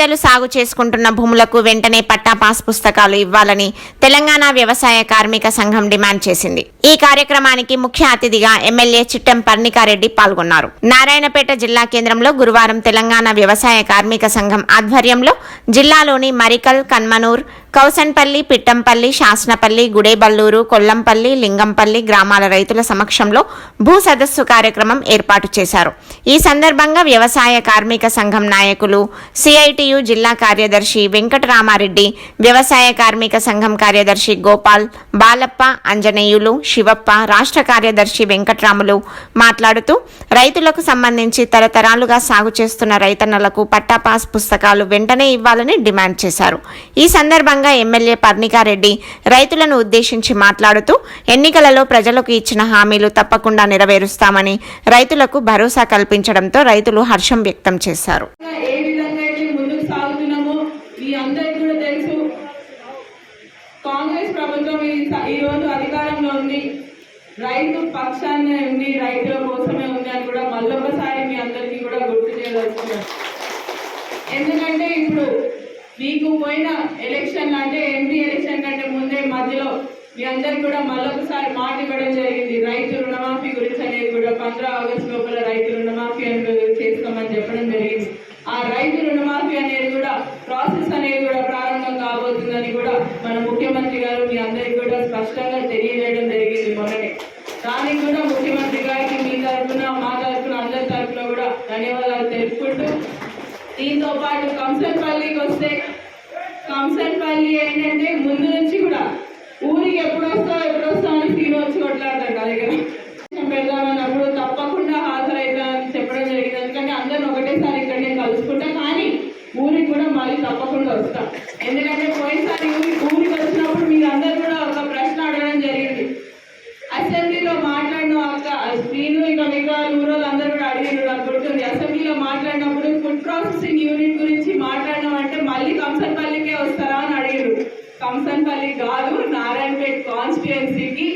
పేదలు సాగు చేసుకుంటున్న భూములకు వెంటనే పట్టా పాస్ పుస్తకాలు ఇవ్వాలని తెలంగాణ వ్యవసాయ కార్మిక సంఘం డిమాండ్ చేసింది. ఈ కార్యక్రమానికి ముఖ్య అతిథిగా ఎమ్మెల్యే చిట్టెం పర్ణికారెడ్డి పాల్గొన్నారు. నారాయణపేట జిల్లా కేంద్రంలో గురువారం తెలంగాణ వ్యవసాయ కార్మిక సంఘం ఆధ్వర్యంలో జిల్లాలోని మరికల్ కన్మనూర్ కౌసన్పల్లి పిట్టంపల్లి శాసనపల్లి గుడేబల్లూరు కొల్లంపల్లి లింగంపల్లి గ్రామాల రైతుల సమక్షంలో భూ సదస్సు కార్యక్రమం ఏర్పాటు చేశారు. ఈ సందర్భంగా వ్యవసాయ కార్మిక సంఘం నాయకులు సిఐటియు జిల్లా కార్యదర్శి వెంకటరామారెడ్డి వ్యవసాయ కార్మిక సంఘం కార్యదర్శి గోపాల్ బాలప్ప అంజనేయులు శివప్ప రాష్ట్ర కార్యదర్శి వెంకట్రాములు మాట్లాడుతూ రైతులకు సంబంధించి తరతరాలుగా సాగు చేస్తున్న రైతన్నలకు పట్టాపాస్ పుస్తకాలు వెంటనే ఇవ్వాలని డిమాండ్ చేశారు. ఈ సందర్భంగా ప్రసంగంగా ఎమ్మెల్యే పర్ణికారెడ్డి రైతులను ఉద్దేశించి మాట్లాడుతూ ఎన్నికలలో ప్రజలకు ఇచ్చిన హామీలు తప్పకుండా నెరవేరుస్తామని రైతులకు భరోసా కల్పించడంతో రైతులు హర్షం వ్యక్తం చేశారు. కాంగ్రెస్ ప్రభుత్వం ఈ రోజు అధికారంలో ఉంది. రైతు పక్షాన్నే ఉంది రైతుల కోసమే ఉంది అని కూడా మళ్ళొకసారి మీ అందరికీ కూడా గుర్తు చేయదలుచుకున్నాను. ఎందుకంటే ఇప్పుడు మీకు పోయిన ఎలక్షన్ అంటే ఎంపీ ఎలక్షన్ కంటే ముందే మధ్యలో మీ అందరికి కూడా మళ్ళొకసారి మాట ఇవ్వడం జరిగింది. రైతు రుణమాఫీ గురించి అనేది కూడా పంద్రా ఆగస్టు లోపల రైతు రుణమాఫీ అనేది చేసుకోమని చెప్పడం జరిగింది. ఆ రైతు రుణమాఫీ అనేది కూడా ప్రాసెస్ అనేది కూడా ప్రారంభం కాబోతుందని కూడా మన ముఖ్యమంత్రి గారు మీ అందరికి కూడా స్పష్టంగా తెలియజేయడం జరిగింది మొన్ననే. దానికి కూడా ముఖ్యమంత్రి దీంతో పాటు కంసన్పల్లికి వస్తే కంసన్పల్లి ఏంటంటే ముందు నుంచి కూడా ఊరికి ఎప్పుడు వస్తావు ఎప్పుడు వస్తావు అని సీన్ వచ్చి కొట్లాడతారు నా దగ్గర. పెడదామన్నప్పుడు తప్పకుండా హాజరైతా అని చెప్పడం జరిగింది. ఎందుకంటే అందరిని ఒకటేసారి ఇక్కడనే కలుసుకుంటా కానీ ఊరికి కూడా మళ్ళీ తప్పకుండా వస్తాం. ఎందుకంటే పోయినసారి ఊరికి వచ్చినప్పుడు మీరు అందరు కూడా ఒక ప్రశ్న అడగడం జరిగింది అసెంబ్లీలో మాట్లాడిన అక్క శ్రీను ఇక మిగతా ఊరోళ్ళు అందరూ కూడా అడిగారు నాకు గుర్తుంది అసెంబ్లీలో మాట్లాడినప్పుడు ఫుడ్ ప్రాసెసింగ్ యూనిట్ గురించి మాట్లాడడం అంటే మళ్ళీ కంసన్పల్లికే వస్తారా అని అడిగారు కంసన్పల్లి కాదు నారాయణపేట్ కాన్స్టిట్యుయెన్సీకి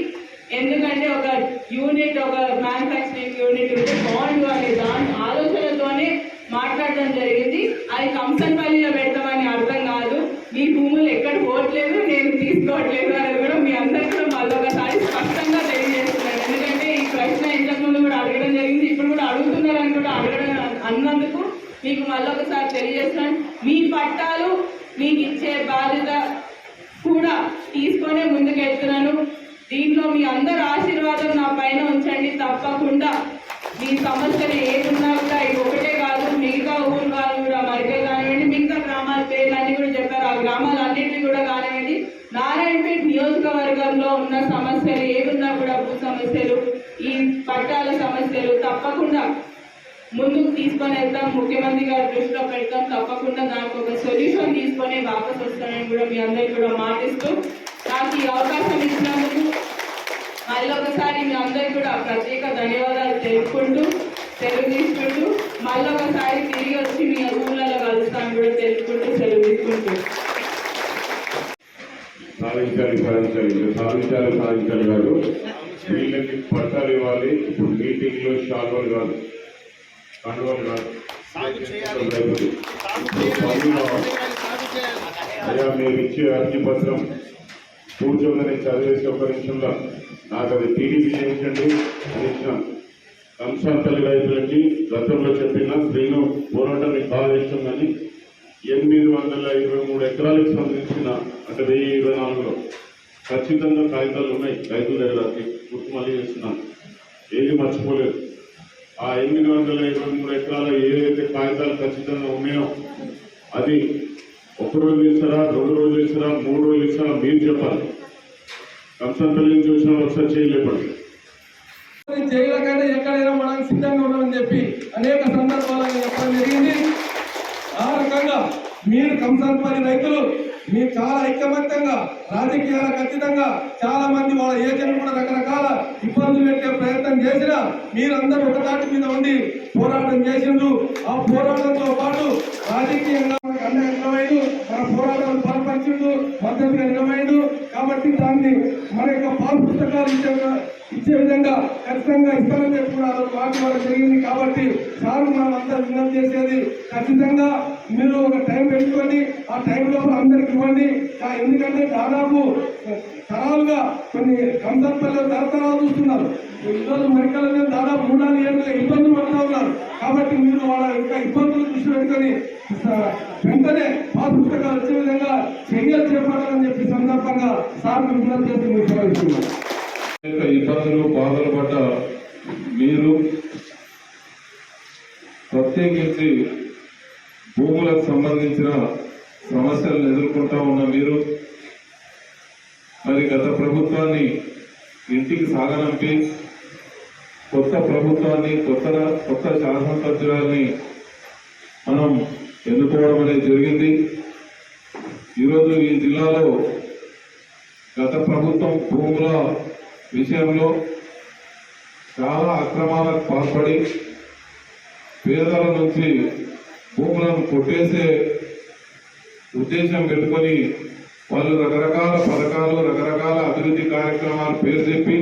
ఎందుకంటే ఒక యూనిట్ ఒక మ్యానుఫ్యాక్చరింగ్ యూనిట్ ఉంటే బాగుండు అనే దాని ఆలోచనతోనే మాట్లాడడం జరిగింది అది కంసన్పల్లిలో పెడతామని అర్థం కాదు మీ భూములు ఎక్కడ పోవట్లేదు నేను తీసుకోవట్లేదు అనేది కూడా మీ అందరికీ కూడా మళ్ళీ ఒకసారి స్పష్టంగా తెలియజేస్తున్నాను ఎందుకంటే ఈ ప్రశ్న ఇంతకుముందు కూడా అడగడం జరిగింది ఇప్పుడు కూడా అడుగుతున్నారని కూడా అడగడం అన్నందుకు మీకు మళ్ళీ ఒకసారి తెలియజేస్తున్నాను. మీ పట్టాలు మీకు ఇచ్చే బాధ్యత కూడా తీసుకొనే ముందుకెళ్తున్నాను. దీంట్లో మీ అందరి ఆశీర్వాదం నా పైన ఉంచండి. తప్పకుండా మీ సమస్యలు ఏమున్నా కూడా ఇది ఒకటే కాదు. మిగతా ఊరు వాళ్ళు కూడా మరికే కానివ్వండి మిగతా గ్రామాల పేర్లన్నీ కూడా చెప్పారు. ఆ గ్రామాలన్నింటినీ కూడా కానివ్వండి. నారాయణపేట నియోజకవర్గంలో ఉన్న సమస్యలు ఏమున్నా కూడా భూ సమస్యలు ఈ పట్టాల సమస్యలు తప్పకుండా ముందుకు తీసుకొని వెళ్తాం. ముఖ్యమంత్రి గారి దృష్టిలో పెడతాం. తప్పకుండా దానికి ఒక సొల్యూషన్ తీసుకొని వాపస్ వస్తానని కూడా మీ అందరికి కూడా మాటిస్తూ నాకు ఈ అవకాశం ఇచ్చినందుకు మళ్ళీ ఒకసారి మీ అందరికి కూడా ప్రత్యేక ధన్యవాదాలు తెలుపుకుంటూ సెలవు తీసుకుంటూ మళ్ళీ ఒకసారి తిరిగి వచ్చి మీ ఊళ్ళలో కలుస్తాను కూడా తెలుపుకుంటూ సెలవు తీసుకుంటూ సాధించాలి సాధించాలి సాధించాలి సాధించాలి కాదు వీళ్ళకి పట్టాలు ఇవ్వాలి. ఇప్పుడు మీటింగ్లో కాదు కండువలు కాదు రైతులు. పనులు కావాలి. అయ్యా మీరు ఇచ్చే అర్జీ పత్రం కూర్చోగానే చదివేసి ఒక నిమిషంలో నాకు అది టీడీపీ చేయించండి అని ఇచ్చిన కంసాంతల్లి రైతులకి గతంలో చెప్పిన శ్రీను పోరాటం మీకు బాగా ఇష్టం కానీ ఎనిమిది వందల ఇరవై మూడు ఎకరాలకు సంబంధించిన అంటే వెయ్యి ఇరవై నాలుగులో ఖచ్చితంగా కాగితాలు ఉన్నాయి రైతుల దగ్గర గుర్తు మళ్ళీ చేస్తున్నాను ఏది మర్చిపోలేదు ఆ ఎనిమిది వందల ఇరవై మూడు ఎకరాల ఏదైతే కాగితాలు ఖచ్చితంగా ఉన్నాయో అది ఒక రోజు ఇస్తారా రెండు రోజులు ఇస్తారా మూడు రోజులు ఇస్తారా మీరు చెప్పాలి. కంసంతల్లిని చూసిన ఒకసారి చేయలేపండి జైలు కంటే ఎక్కడైనా మనం సిద్ధంగా ఉండమని చెప్పి అనేక సందర్భాలను చెప్పడం జరిగింది. ఆ రకంగా మీరు కంసాలపల్లి రైతులు మీరు చాలా ఐకమత్యంగా రాజకీయాలకు ఖచ్చితంగా చాలా మంది వాళ్ళ ఏజెంట్ కూడా రకరకాల ఇబ్బందులు పెట్టే ప్రయత్నం చేసినా మీరందరూ ఒకదాటి మీద ఉండి పోరాటం చేసిండ్రు. ఆ పోరాటంతో పాటు రాజకీయంగా మనకు మన పోరాటాలు బలపరిచిండు మద్దతుగా నిలవైండు కాబట్టి దాన్ని మన యొక్క పాల్ పుస్తకాలు ఇచ్చే ఇచ్చే విధంగా ఖచ్చితంగా ఇస్తానని చెప్పుకున్నారు కూడా మాట జరిగింది. కాబట్టి సార్ మనం అంతా చేసేది ఖచ్చితంగా మీరు ఒక టైం పెట్టుకోండి. ఆ టైం లోపల అందరికి ఇవ్వండి. ఎందుకంటే దాదాపు తరాలుగా కొన్ని కంసర్పల్లి తరతరాలు చూస్తున్నారు. ఈరోజు మెడికల్ అనేది దాదాపు మూడు నాలుగు ఇబ్బందులు పడుతూ ఉన్నారు. కాబట్టి మీరు వాళ్ళ యొక్క ఇబ్బందులు దృష్టి పెట్టుకొని వెంటనే పాత పుస్తకాలు వచ్చే విధంగా చర్యలు చేపట్టాలని చెప్పి సందర్భంగా సార్ విజ్ఞప్తి చేసి మీకు ఇబ్బందులు బాధలు పడ్డ మీరు ప్రత్యేకించి భూములకు సంబంధించిన సమస్యలను ఎదుర్కొంటా ఉన్న మీరు మరి గత ప్రభుత్వాన్ని ఇంటికి సాగనంపి కొత్త ప్రభుత్వాన్ని కొత్త కొత్త శాసనసభ్యురాల్ని మనం ఎన్నుకోవడం అనేది జరిగింది. ఈరోజు ఈ జిల్లాలో గత ప్రభుత్వం భూముల విషయంలో చాలా అక్రమాలకు పాల్పడి పేదల నుంచి భూములను కొట్టేసే ఉద్దేశం పెట్టుకొని వాళ్ళు రకరకాల పథకాలు రకరకాల అభివృద్ధి కార్యక్రమాలు పేరు చెప్పి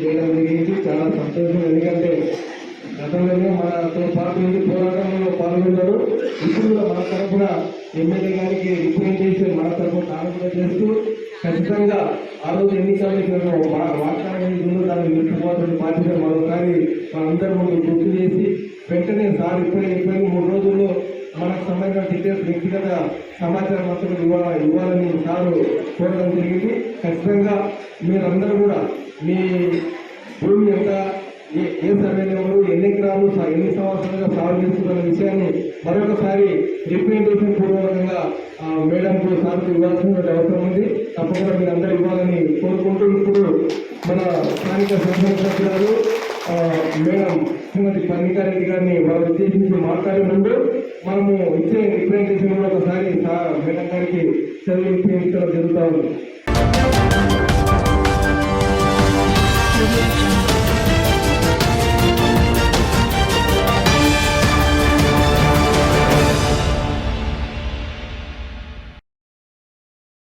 చేయడం జరిగింది. చాలా సంతోషం. ఎందుకంటే గతంలోనే మనతో పాటు ఉండి పోరాటంలో పాల్గొన్నారు. ఇప్పుడు కూడా మన తరఫున ఎమ్మెల్యే గారికి రిప్రజెంటేషన్ మన తరఫున చేస్తూ ఖచ్చితంగా ఆ రోజు ఎన్నికలు మాట్లాడారు సమాచారం మాత్రం ఇవ్వాల ఇవ్వాలని సారు కోరడం జరిగింది. ఖచ్చితంగా మీరందరూ కూడా మీ భూమి ఎంత ఏ ఏ సమయంలో ఎన్ని ఎకరాలు ఎన్ని సంవత్సరాలుగా సాగు చేస్తున్న విషయాన్ని మరొకసారి రిప్రజెంటేషన్ పూర్వకంగా ఆ, మేడంకు సార్కు ఇవ్వాల్సిన అవసరం ఉంది. తప్పకుండా మీరు అందరూ ఇవ్వాలని కోరుకుంటూ ఇప్పుడు మన స్థానిక శాసనసభ్యురాలు మేడం శ్రీమతి పన్నికారెడ్డి గారిని వారు ఉద్దేశించి మాట్లాడే ముందు మనము ఇచ్చే రిప్రజెంటేషన్ కూడా ఒకసారి సార్ మేడం గారికి చదివి ఇప్పించడం జరుగుతా ఉంది.